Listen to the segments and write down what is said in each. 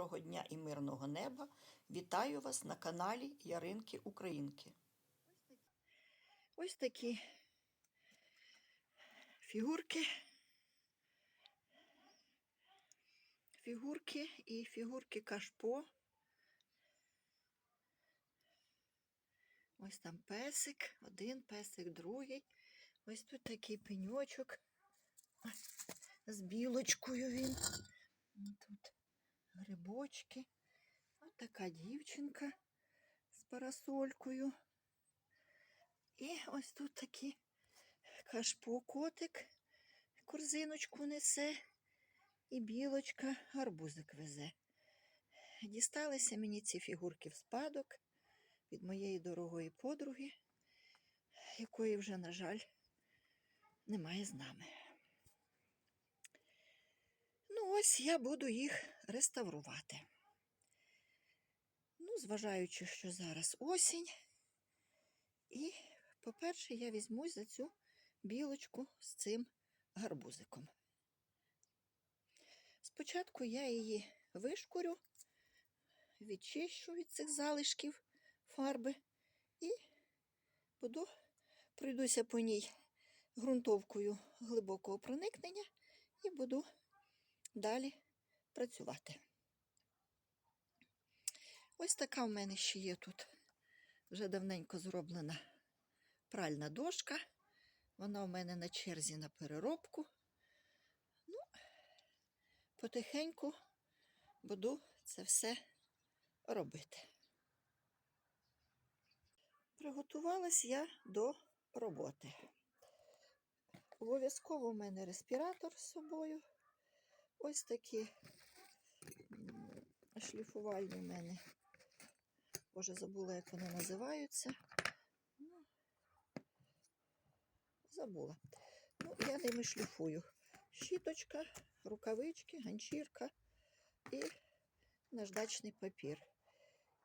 доброго дня і мирного неба. Вітаю вас на каналі Яринки Українки. Ось такі фігурки. Фігурки і фігурки кашпо. Ось там песик, один песик, другий. Ось тут такий пеньочок. З білочкою він. Тут грибочки. Ось така дівчинка з парасолькою. І ось тут такий кашпо котик. Корзиночку несе. І білочка гарбузик везе. Дісталися мені ці фігурки в спадок від моєї дорогої подруги, якої вже, на жаль, немає з нами. Ну, ось я буду їх реставрувати. Ну, зважаючи, що зараз осінь. І, по-перше, я візьмусь за цю білочку з цим гарбузиком. Спочатку я її вишкурю, відчищу від цих залишків фарби і буду пройдуся по ній ґрунтовкою глибокого проникнення і буду далі працювати. Ось така в мене ще є тут вже давненько зроблена пральна дошка. Вона у мене на черзі на переробку. Ну, потихеньку буду це все робити. Приготувалась я до роботи. Обов'язково в мене респіратор з собою. Ось такі шліфувальні в мене. Боже, забула, як вони називаються. Ну, забула. Ну, я ними шліфую. Щіточка, рукавички, ганчірка і наждачний папір.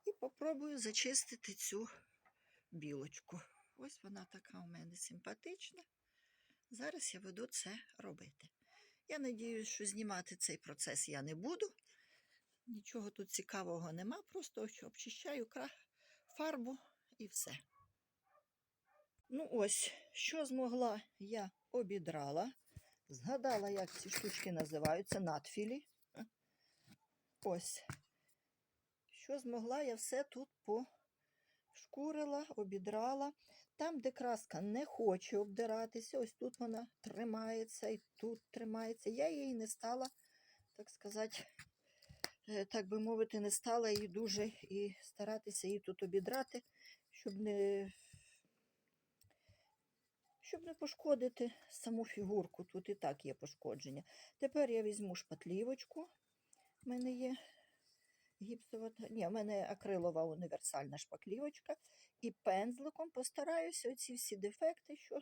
І попробую зачистити цю білочку. Ось вона така у мене симпатична. Зараз я буду це робити. Я надіюсь, що знімати цей процес я не буду. Нічого тут цікавого нема, просто обчищаю фарбу і все. Ну ось, що змогла, я обідрала. Згадала, як ці штучки називаються, надфілі. Ось. Що змогла, я все тут пошкурила, обідрала. Там, де краска не хоче обдиратися, ось тут вона тримається і тут тримається. Я її не стала, так сказати, е, так би мовити, не стала її дуже і старатися її тут обідрати, щоб не, щоб не пошкодити саму фігурку. Тут і так є пошкодження. Тепер я візьму шпатлівочку. У мене є гіпсова, ні, в мене акрилова універсальна шпаклівочка. І пензликом постараюся оці всі дефекти, що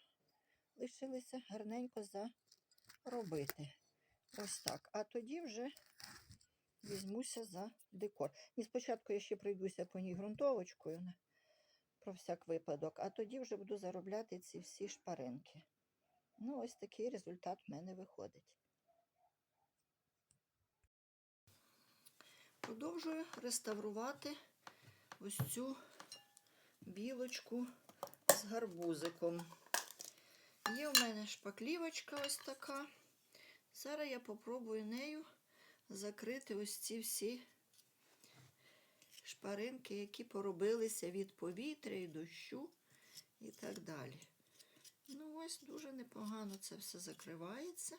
лишилися, гарненько заробити. Ось так. А тоді вже візьмуся за декор. І спочатку я ще пройдуся по ній ґрунтовочкою про всяк випадок, а тоді вже буду заробляти ці всі шпаринки. Ну, ось такий результат в мене виходить. Продовжую реставрувати ось цю білочку з гарбузиком. Є в мене шпаклівочка ось така. Зараз я попробую нею закрити ось ці всі шпаринки, які поробилися від повітря і дощу і так далі. Ну, ось дуже непогано це все закривається.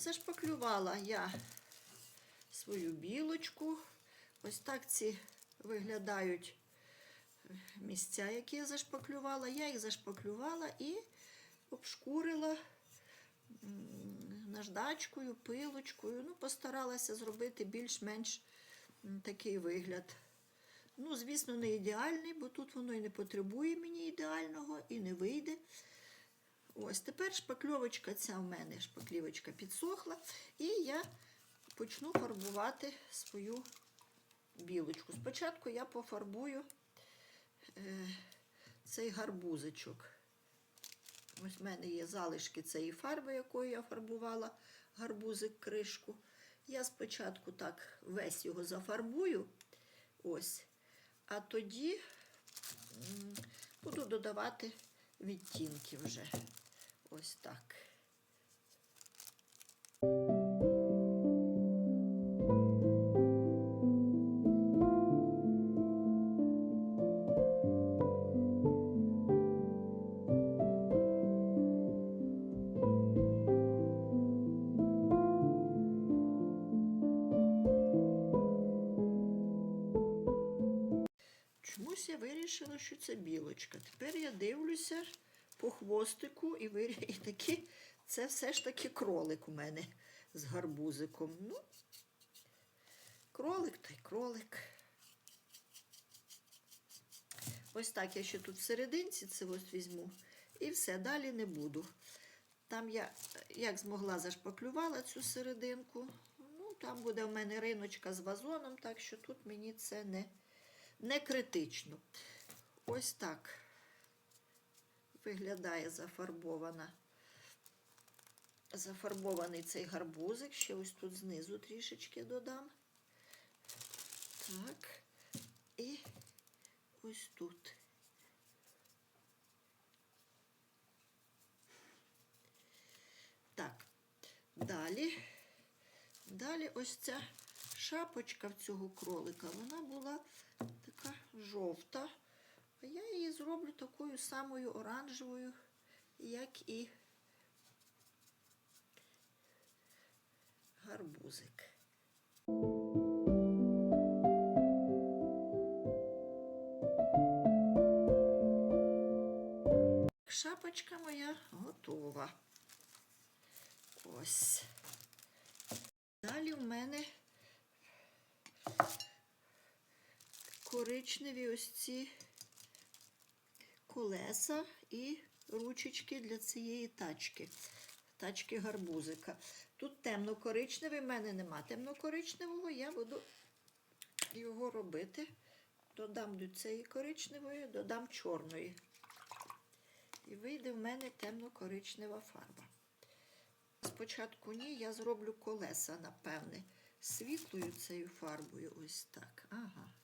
Зашпаклювала я свою білочку. Ось так ці виглядають місця, які я зашпаклювала. Я їх зашпаклювала і обшкурила наждачкою, пилочкою. Ну, постаралася зробити більш-менш такий вигляд. Ну, звісно, не ідеальний, бо тут воно і не потребує мені ідеального, і не вийде. Ось тепер шпакльовочка ця в мене шпаклівочка підсохла, і я почну фарбувати свою білочку. Спочатку я пофарбую е, цей гарбузичок. Ось в мене є залишки цієї фарби, якою я фарбувала гарбузик кришку. Я спочатку так весь його зафарбую. Ось. А тоді буду додавати відтінки вже. Ось так. Вирішила, що це білочка. Тепер я дивлюся по хвостику і, вир... і таки це все ж таки кролик у мене з гарбузиком. Ну, кролик та й кролик. Ось так я ще тут всерединці це ось візьму. І все, далі не буду. Там я, як змогла, зашпаклювала цю серединку. Ну, там буде в мене риночка з вазоном, так що тут мені це не, не критично. Ось так виглядає зафарбована. Зафарбований цей гарбузик. Ще ось тут знизу трішечки додам. Так. І ось тут. Так, далі. Далі ось ця шапочка в цього кролика, вона була жовта. А я її зроблю такою самою оранжевою, як і гарбузик. Шапочка моя готова. Ось. Далі в мене коричневі ось ці колеса і ручечки для цієї тачки, тачки гарбузика. Тут темно-коричневий, в мене нема темно-коричневого, я буду його робити. Додам до цієї коричневої, додам чорної. І вийде в мене темно-коричнева фарба. Спочатку ні, я зроблю колеса, напевне, світлою цією фарбою. Ось так. Ага.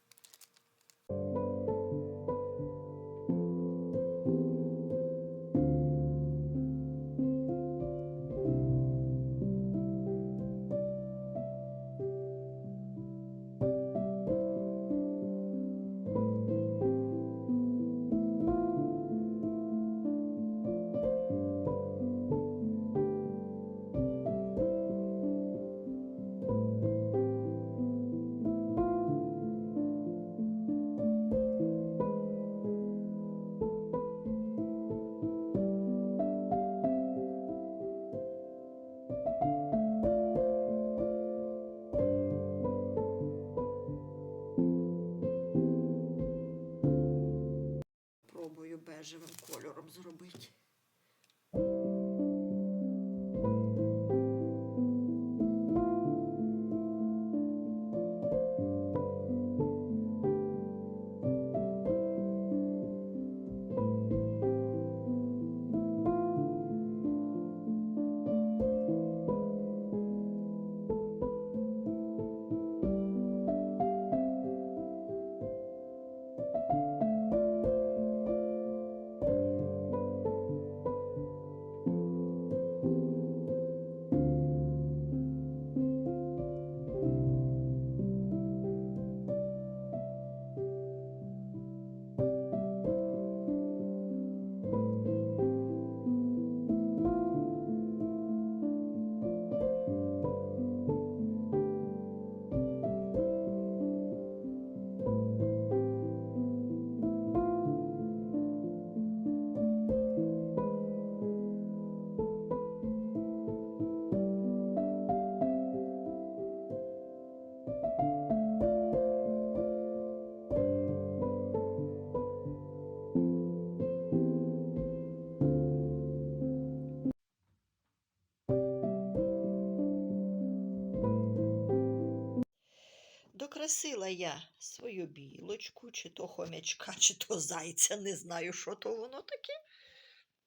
Прикрасила я свою білочку, чи то хомячка, чи то зайця, не знаю, що то воно таке.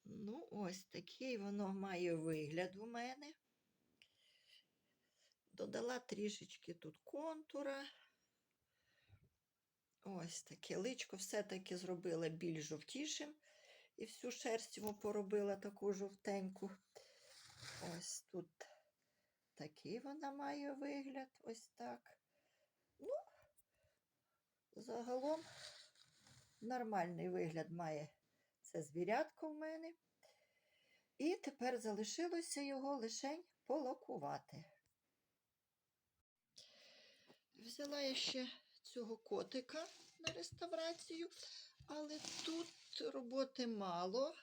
Ну, ось такий воно має вигляд у мене. Додала трішечки тут контура. Ось таке личко все-таки зробила більш жовтішим. І всю шерсть йому поробила таку жовтеньку. Ось тут такий вона має вигляд. Ось так. Ну, загалом нормальний вигляд має це звірятко в мене. І тепер залишилося його лишень полакувати. Взяла я ще цього котика на реставрацію, але тут роботи мало,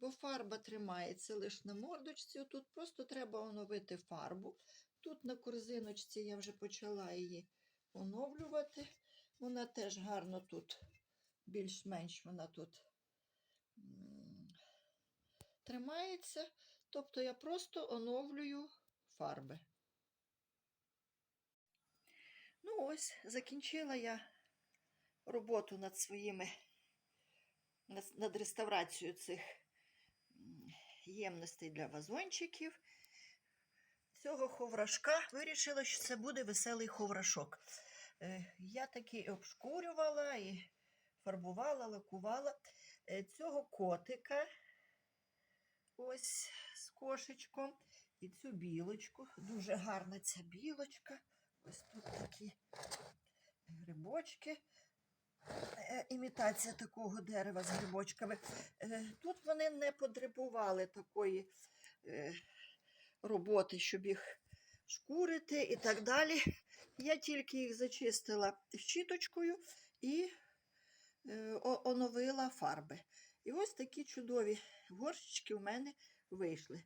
бо фарба тримається лише на мордочці. Тут просто треба оновити фарбу. Тут на корзиночці я вже почала її оновлювати. Вона теж гарно тут, більш-менш вона тут тримається. Тобто я просто оновлюю фарби. Ну ось, закінчила я роботу над своїми, над, реставрацією цих ємностей для вазончиків. Цього ховрашка вирішила, що це буде веселий ховрашок. Е, Я таки обшкурювала і фарбувала, лакувала Е, цього котика. Ось з кошечком. І цю білочку. Дуже гарна ця білочка. Ось тут такі грибочки. Е, Імітація такого дерева з грибочками. Тут вони не потребували такої роботи, щоб їх шкурити і так далі. Я тільки їх зачистила щіточкою і е, оновила фарби. І ось такі чудові горщички в мене вийшли.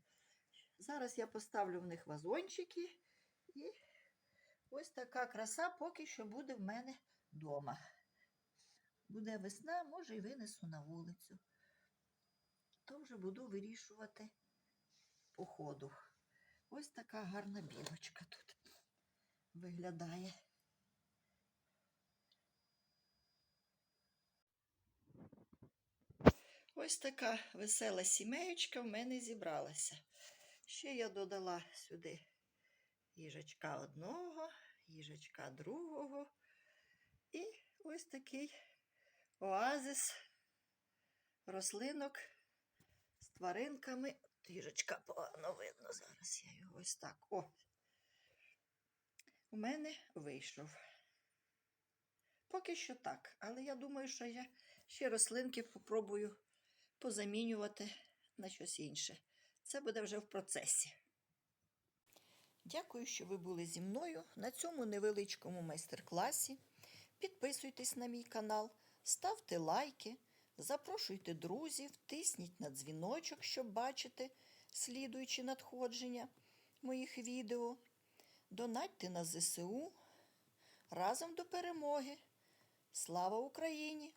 Зараз я поставлю в них вазончики і ось така краса поки що буде в мене вдома. Буде весна, може, і винесу на вулицю. То вже буду вирішувати по ходу. Ось така гарна білочка тут виглядає. Ось така весела сімеєчка в мене зібралася. Ще я додала сюди їжачка одного, їжачка другого. І ось такий оазис рослинок з тваринками. Їжачка погано видно. Зараз я його ось так. О! У мене вийшов. Поки що так, але я думаю, що я ще рослинки попробую позамінювати на щось інше. Це буде вже в процесі. Дякую, що ви були зі мною на цьому невеличкому майстер-класі. Підписуйтесь на мій канал, ставте лайки, запрошуйте друзів, тисніть на дзвіночок, щоб бачити слідуючі надходження моїх відео. Донатьте на ЗСУ. Разом до перемоги. Слава Україні!